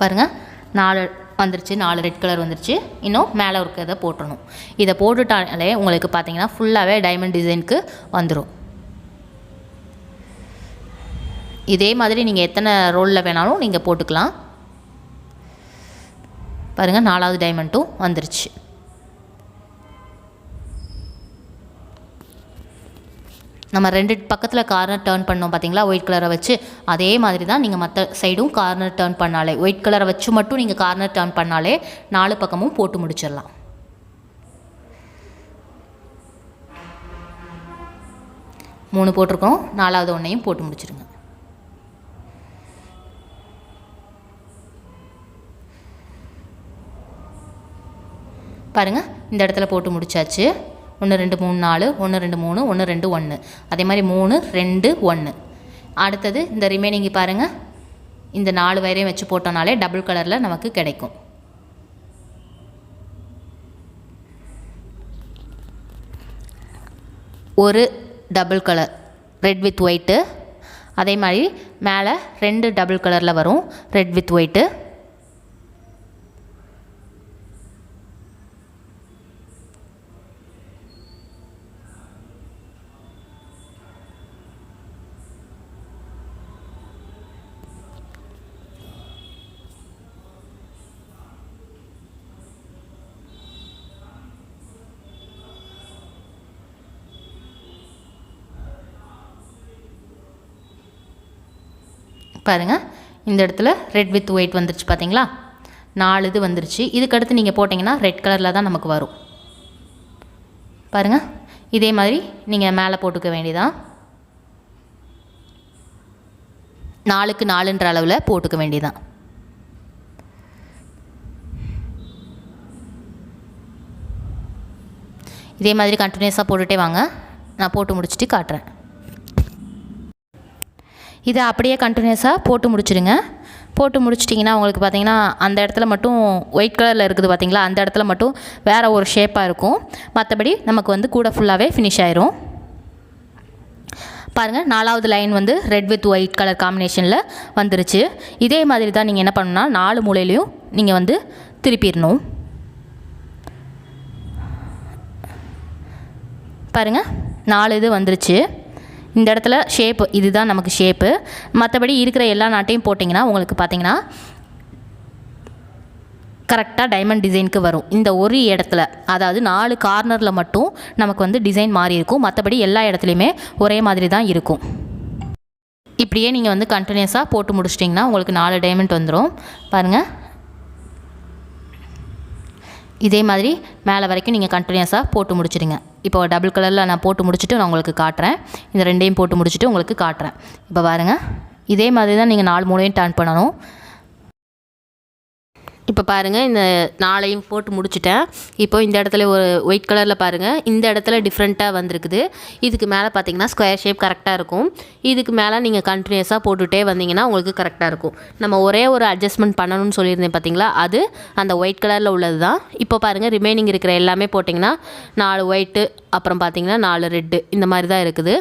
பாருங்கள் நாலு வந்துருச்சு. நாலு ரெட் கலர் வந்துருச்சு. இன்னும் மேலே இருக்கிறத போட்டுடணும் இதை போட்டுட்டாலே உங்களுக்கு பார்த்தீங்கன்னா ஃபுல்லாகவே டைமண்ட் டிசைனுக்கு வந்துடும் இதே மாதிரி நீங்கள் எத்தனை ரோலில் வேணாலும் நீங்கள் போட்டுக்கலாம். பாருங்கள் நாலாவது டைமண்ட்டும் வந்துருச்சு. நம்ம ரெண்டு பக்கத்தில் கார்னர் டேர்ன் பண்ணோம் பார்த்தீங்களா ஒயிட் கலரை வச்சு. அதே மாதிரி தான் நீங்கள் மற்ற சைடும் கார்னர் டேர்ன் பண்ணாலே. ஒயிட் கலரை வச்சு மட்டும் நீங்கள் கார்னர் டேர்ன் பண்ணாலே நாலு பக்கமும் போட்டு முடிச்சிடலாம். மூணு போட்டிருக்கோம். நாலாவது ஒன்றையும் போட்டு முடிச்சிருங்க. பாருங்கள் இந்த இடத்துல போட்டு முடிச்சாச்சு. ஒன்று ரெண்டு மூணு நாலு ஒன்று ரெண்டு மூணு ஒன்று ரெண்டு ஒன்று அதே மாதிரி மூணு ரெண்டு ஒன்று அடுத்தது இந்த ரிமைனிங் பாருங்கள் இந்த நாலு வயரையும் வச்சு போட்டோம்னாலே டபுள் கலரில் நமக்கு கிடைக்கும். ஒரு double colour red with white அதே மாதிரி மேலே ரெண்டு டபுள் கலரில் வரும். ரெட் வித் ஒயிட்டு பாருங்கள் இந்த இடத்துல ரெட் வித் ஒயிட் வந்துருச்சு பார்த்தீங்களா நாலு இது வந்துருச்சு. இதுக்கடுத்து நீங்கள் போட்டிங்கன்னா ரெட் கலரில் தான் நமக்கு வரும். பாருங்கள் இதே மாதிரி நீங்கள் மேலே போட்டுக்க வேண்டியதான் நாலுக்கு நாலுன்ற அளவில் போட்டுக்க வேண்டியதான் இதே மாதிரி கண்டினியூஸாக போட்டுகிட்டே வாங்க. நான் போட்டு முடிச்சுட்டு காட்டுறேன். இதை அப்படியே கண்டினியூஸாக போட்டு முடிச்சிடுங்க. போட்டு முடிச்சிட்டிங்கன்னா உங்களுக்கு பார்த்தீங்கன்னா அந்த இடத்துல மட்டும் ஒயிட் கலரில் இருக்குது பார்த்தீங்களா? அந்த இடத்துல மட்டும் வேறு ஒரு ஷேப்பாக இருக்கும். மற்றபடி நமக்கு வந்து கூட ஃபுல்லாகவே ஃபினிஷ் ஆயிரும். பாருங்கள் நாலாவது லைன் வந்து ரெட் வித் ஒயிட் கலர் காம்பினேஷனில் வந்துருச்சு. இதே மாதிரி தான் நீங்கள் என்ன பண்ணணும்னா நாலு மூலையிலையும் நீங்கள் வந்து திருப்பிடணும். பாருங்கள் நாலு இது வந்துருச்சு. இந்த இடத்துல ஷேப்பு இதுதான் நமக்கு ஷேப்பு மற்றபடி இருக்கிற எல்லா நாட்டையும் போட்டிங்கன்னா உங்களுக்கு பார்த்தீங்கன்னா கரெக்டாக டைமண்ட் டிசைனுக்கு வரும். இந்த ஒரு இடத்துல அதாவது நாலு கார்னரில் மட்டும் நமக்கு வந்து டிசைன் மாறி இருக்கும். மற்றபடி எல்லா இடத்துலையுமே ஒரே மாதிரி தான் இருக்கும். இப்படியே நீங்கள் வந்து கண்டினியூஸாக போட்டு முடிச்சிட்டிங்கன்னா உங்களுக்கு நாலு டைமண்ட் வந்துடும் பாருங்கள் இதே மாதிரி மேலே வரைக்கும் நீங்கள் கண்டினியூஸாக போட்டு முடிச்சிடுங்க. இப்போ டபுள் கலரில் நான் போட்டு முடிச்சுட்டு நான் உங்களுக்கு காட்டுறேன். இந்த ரெண்டையும் போட்டு முடிச்சுட்டு உங்களுக்கு காட்டுறேன். இப்போ பாருங்கள் இதே மாதிரி தான் நீங்கள் நாலு மூணையும் டர்ன் பண்ணணும். இப்போ பாருங்கள் இந்த நாளையும் போட்டு முடிச்சிட்டேன். இப்போ இந்த இடத்துல ஒரு ஒயிட் கலரில் பாருங்கள் இந்த இடத்துல டிஃப்ரெண்ட்டாக வந்திருக்குது. இதுக்கு மேலே பார்த்தீங்கன்னா ஸ்கொயர் ஷேப் கரெக்டாக இருக்கும். இதுக்கு மேலே நீங்கள் கண்டினியூஸாக போட்டுகிட்டே வந்தீங்கன்னா உங்களுக்கு கரெக்டாக இருக்கும். நம்ம ஒரே ஒரு அட்ஜஸ்ட்மெண்ட் பண்ணணும்னு சொல்லியிருந்தேன் பார்த்தீங்களா அது அந்த ஒயிட் கலரில் உள்ளது தான் இப்போ பாருங்கள் ரிமைனிங் இருக்கிற எல்லாமே போட்டிங்கன்னா நாலு ஒயிட்டு அப்புறம் பார்த்தீங்கன்னா நாலு ரெட்டு இந்த மாதிரி தான் இருக்குது.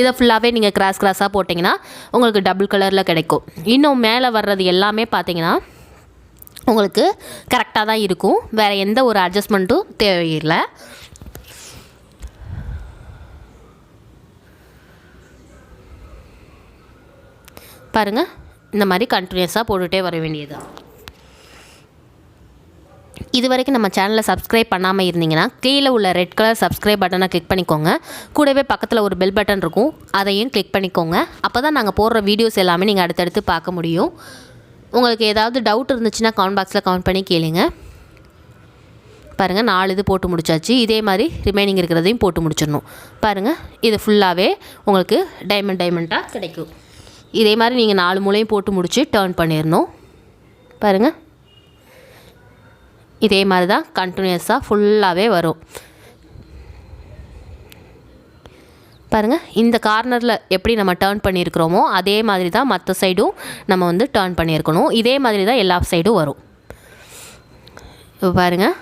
இதை ஃபுல்லாகவே நீங்கள் கிராஸ் கிராஸாக போட்டிங்கன்னா உங்களுக்கு டபுள் கலரில் கிடைக்கும். இன்னும் மேலே வர்றது எல்லாமே பார்த்தீங்கன்னா உங்களுக்கு கரெக்டாக தான் இருக்கும். வேறு எந்த ஒரு அட்ஜஸ்ட்மெண்ட்டும் தேவையில்லை. பாருங்கள் இந்த மாதிரி கண்டினியூஸாக போட்டுகிட்டே வர வேண்டியது. இது வரைக்கும் நம்ம சேனலை சப்ஸ்கிரைப் பண்ணாமல் இருந்தீங்கன்னா கீழே உள்ள ரெட் கலர் சப்ஸ்கிரைப் பட்டனை கிளிக் பண்ணிக்கோங்க. கூடவே பக்கத்தில் ஒரு பெல் பட்டன் இருக்கும். அதையும் கிளிக் பண்ணிக்கோங்க. அப்போ தான் நாங்கள் போடுற வீடியோஸ் எல்லாமே நீங்கள் அடுத்தடுத்து பார்க்க முடியும். உங்களுக்கு ஏதாவது டவுட் இருந்துச்சுன்னா கமெண்ட் பாக்ஸில் கமெண்ட் பண்ணி கேளுங்க. பாருங்கள் நாலு இது போட்டு முடிச்சாச்சு. இதே மாதிரி ரிமைனிங் இருக்கிறதையும் போட்டு முடிச்சிடணும். பாருங்கள் இது ஃபுல்லாகவே உங்களுக்கு டைமண்ட் டைமண்ட்டாக கிடைக்கும். இதே மாதிரி நீங்கள் நாலு மூலையும் போட்டு முடித்து டேர்ன் பண்ணிடணும். பாருங்கள் இதே மாதிரி தான் கண்டினியூஸாக ஃபுல்லாகவே வரும். பாருங்கள் இந்த கார்னரில் எப்படி நம்ம டேர்ன் பண்ணியிருக்கிறோமோ அதே மாதிரி தான் மற்ற சைடும் நம்ம வந்து டேர்ன் பண்ணியிருக்கணும். இதே மாதிரி தான் எல்லா சைடும் வரும். இப்போ பாருங்கள்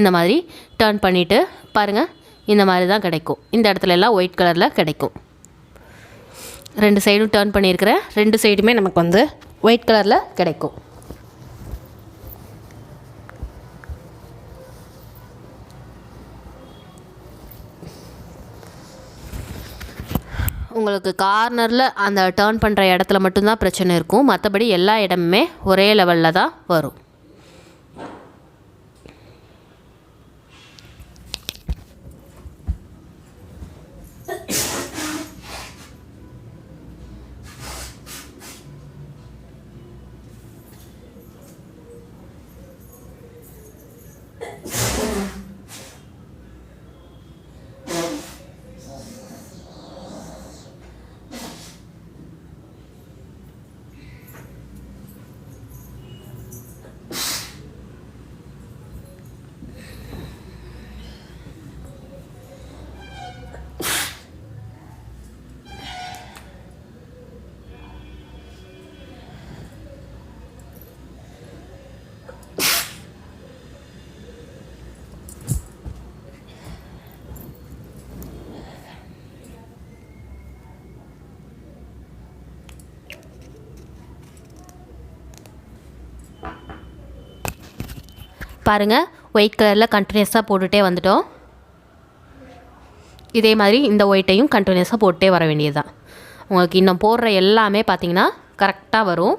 இந்த மாதிரி டேர்ன் பண்ணிவிட்டு பாருங்கள் இந்த மாதிரி தான் கிடைக்கும். இந்த இடத்துல எல்லாம் ஒயிட் கலரில் கிடைக்கும். ரெண்டு சைடும் டேர்ன் பண்ணியிருக்கிறேன். ரெண்டு சைடுமே நமக்கு வந்து ஒயிட் கலரில் கிடைக்கும். உங்களுக்கு கார்னரில் அந்த டேர்ன் பண்ணுற இடத்துல மட்டும்தான் பிரச்சனை இருக்கும். மற்றபடி எல்லா இடமுமே ஒரே லெவலில் தான் வரும். பாருங்கள் ஒயிட் கலரில் கண்டினியூஸாக போட்டுகிட்டே வந்துட்டோம். இதே மாதிரி இந்த ஒயிட்டையும் கண்டினியூஸாக போட்டுட்டே வர வேண்டியது தான் உங்களுக்கு இன்னும் போடுற எல்லாமே பார்த்திங்கன்னா கரெக்டாக வரும்.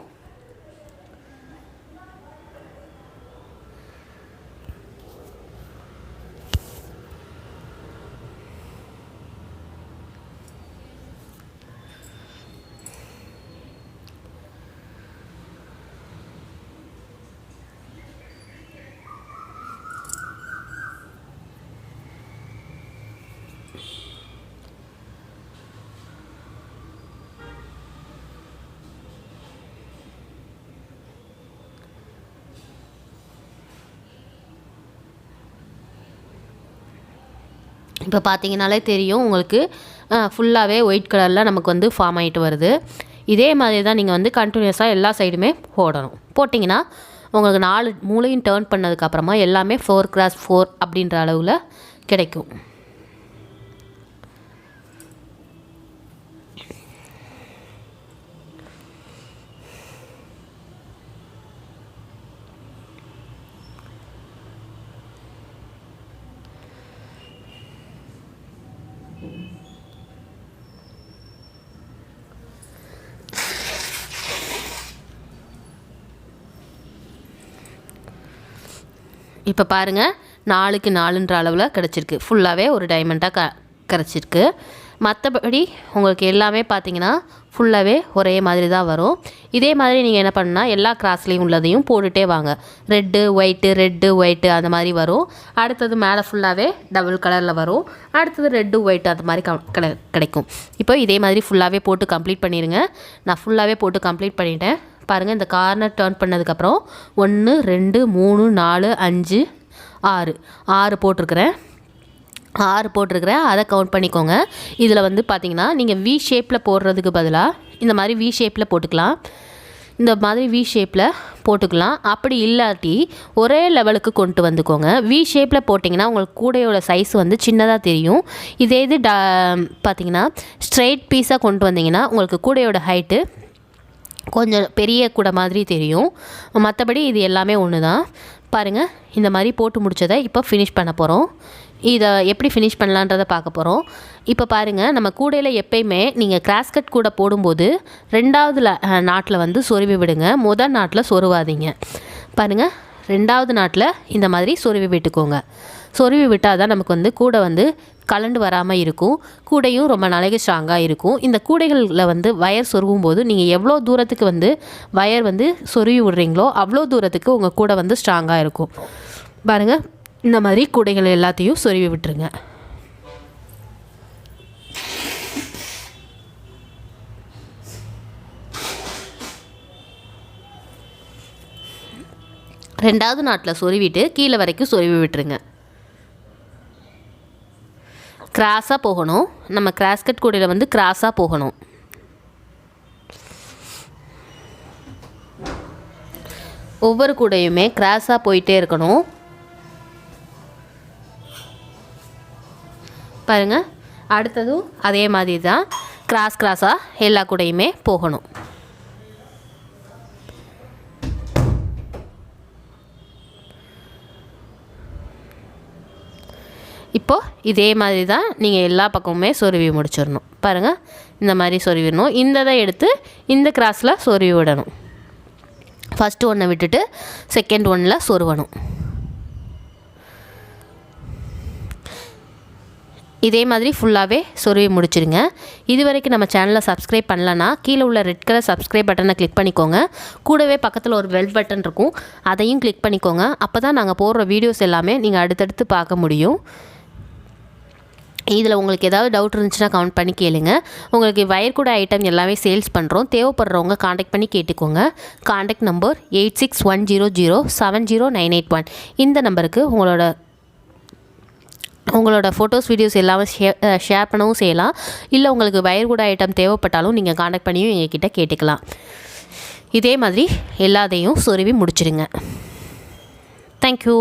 இப்போ பார்த்தீங்கனாலே தெரியும் உங்களுக்கு ஃபுல்லாகவே ஒயிட் கலரில் நமக்கு வந்து ஃபார்ம் ஆகிட்டு வருது. இதே மாதிரி தான் நீங்கள் வந்து கண்டினியூஸாக எல்லா சைடுமே போடணும். போட்டிங்கன்னா உங்களுக்கு நாலு மூளையும் டேர்ன் பண்ணதுக்கப்புறமா எல்லாமே ஃபோர் கிராஸ் ஃபோர் அப்படின்ற அளவில் கிடைக்கும். இப்போ பாருங்கள் நாலுக்கு நாலுன்ற அளவில் கிடச்சிருக்கு. ஃபுல்லாகவே ஒரு டைமண்டாக க கிடச்சிருக்கு மற்றபடி உங்களுக்கு எல்லாமே பார்த்தீங்கன்னா ஃபுல்லாகவே ஒரே மாதிரி தான் வரும். இதே மாதிரி நீங்கள் என்ன பண்ணுன்னா எல்லா கிராஸ்லேயும் உள்ளதையும் போட்டுகிட்டே வாங்க. ரெட்டு ஒயிட்டு ரெட்டு ஒயிட்டு அந்த மாதிரி வரும். அடுத்தது மேலே ஃபுல்லாகவே டபுள் கலரில் வரும். அடுத்தது ரெட்டு ஒயிட்டு அந்த மாதிரி கம் கிடைக்கும். இப்போ இதே மாதிரி ஃபுல்லாகவே போட்டு கம்ப்ளீட் பண்ணிடுங்க நான் ஃபுல்லாகவே போட்டு கம்ப்ளீட் பண்ணிட்டேன். பாருங்கள் இந்த கார்னர் டேர்ன் பண்ணதுக்கப்புறம் ஒன்று ரெண்டு மூணு நாலு அஞ்சு ஆறு. ஆறு போட்டிருக்கிறேன். ஆறு போட்டிருக்கிறேன். அதை கவுண்ட் பண்ணிக்கோங்க. இதில் வந்து பார்த்தீங்கன்னா நீங்கள் வி ஷேப்பில் போடுறதுக்கு பதிலாக இந்த மாதிரி வி ஷேப்பில் போட்டுக்கலாம். இந்த மாதிரி வி ஷேப்பில் போட்டுக்கலாம். அப்படி இல்லாட்டி ஒரே லெவலுக்கு கொண்டு வந்துக்கோங்க. வி ஷேப்பில் போட்டிங்கன்னா உங்களுக்கு கூடையோட சைஸ் வந்து சின்னதாக தெரியும். இதே இது ட பார்த்தீங்கன்னா ஸ்ட்ரெயிட் பீஸாக கொண்டு வந்தீங்கன்னா உங்களுக்கு கூடையோட ஹைட்டு கொஞ்சம் பெரிய கூடை மாதிரி தெரியும். மற்றபடி இது எல்லாமே ஒன்று தான் பாருங்கள் இந்த மாதிரி போட்டு முடிச்சதை இப்போ ஃபினிஷ் பண்ண போகிறோம் இதை எப்படி ஃபினிஷ் பண்ணலான்றதை பார்க்க போகிறோம் இப்போ பாருங்கள் நம்ம கூடையில் எப்பயுமே நீங்கள் கிராஸ்கட் கூட போடும்போது ரெண்டாவது நாட்டில் வந்து சொருவி விடுங்க. முதல் நாட்டில் சொருவாதீங்க. பாருங்கள் ரெண்டாவது நாட்டில் இந்த மாதிரி சொருவி விட்டுக்கோங்க. சொருவி விட்டால் தான் நமக்கு வந்து கூடை வந்து கலண்டு வராமல் இருக்கும். கூடையும் ரொம்ப நாளைக்கு ஸ்ட்ராங்காக இருக்கும். இந்த கூடைகளில் வந்து வயர் சொருகும் போது நீங்கள் எவ்வளோ தூரத்துக்கு வந்து வயர் வந்து சொருவி விடுறீங்களோ அவ்வளோ தூரத்துக்கு உங்கள் கூடை வந்து ஸ்ட்ராங்காக இருக்கும். பாருங்கள் இந்த மாதிரி கூடைகள் எல்லாத்தையும் சொருவி விட்டுருங்க. ரெண்டாவது நாட்டில் சொருவிட்டு கீழே வரைக்கும் சொருவி விட்டுருங்க. கிராஸாக போகணும். நம்ம கிராஸ்கட் கூடையில் வந்து கிராஸாக போகணும். ஒவ்வொரு கூடையுமே கிராஸாக போயிட்டே இருக்கணும். பாருங்கள் அடுத்ததும் அதே மாதிரி தான். கிராஸ் கிராஸாக எல்லா கூடையுமே போகணும். இப்போது இதே மாதிரி தான் நீங்கள் எல்லா பக்கமுமே சொருவி முடிச்சிடணும். பாருங்கள் இந்த மாதிரி சொருவிடணும். இந்ததை எடுத்து இந்த கிராஸில் சொருவி விடணும். ஃபஸ்ட்டு ஒன்றை விட்டுட்டு செகண்ட் ஒன்னில் சொருவணும். இதே மாதிரி ஃபுல்லாகவே சொருவி முடிச்சிருங்க. இது வரைக்கும் நம்ம சேனலை சப்ஸ்கிரைப் பண்ணலன்னா கீழே உள்ள ரெட் கலர் சப்ஸ்கிரைப் பட்டனை கிளிக் பண்ணிக்கோங்க. கூடவே பக்கத்தில் ஒரு வெல் பட்டன் இருக்கும். அதையும் கிளிக் பண்ணிக்கோங்க. அப்போ தான் நாங்கள் போடுற வீடியோஸ் எல்லாமே நீங்கள் அடுத்தடுத்து பார்க்க முடியும். இதில் உங்களுக்கு ஏதாவது டவுட் இருந்துச்சுன்னா கமெண்ட் பண்ணி கேளுங்க. உங்களுக்கு வயர் கூட ஐட்டம் எல்லாமே சேல்ஸ் பண்ணுறோம் தேவைப்படுறவங்க காண்டாக்ட் பண்ணி கேட்டுக்கோங்க. Contact number eight six one zero zero seven zero nine eight one இந்த நம்பருக்கு உங்களோட உங்களோட ஃபோட்டோஸ் வீடியோஸ் எல்லாமே ஷேர் ஷேர் பண்ணவும் செய்யலாம். இல்லை உங்களுக்கு வயர் கூட ஐட்டம் தேவைப்பட்டாலும் நீங்கள் காண்டாக்ட் பண்ணியும் எங்ககிட்ட கேட்டுக்கலாம். இதே மாதிரி எல்லாத்தையும் சொருவி முடிச்சிடுங்க. தேங்க்யூ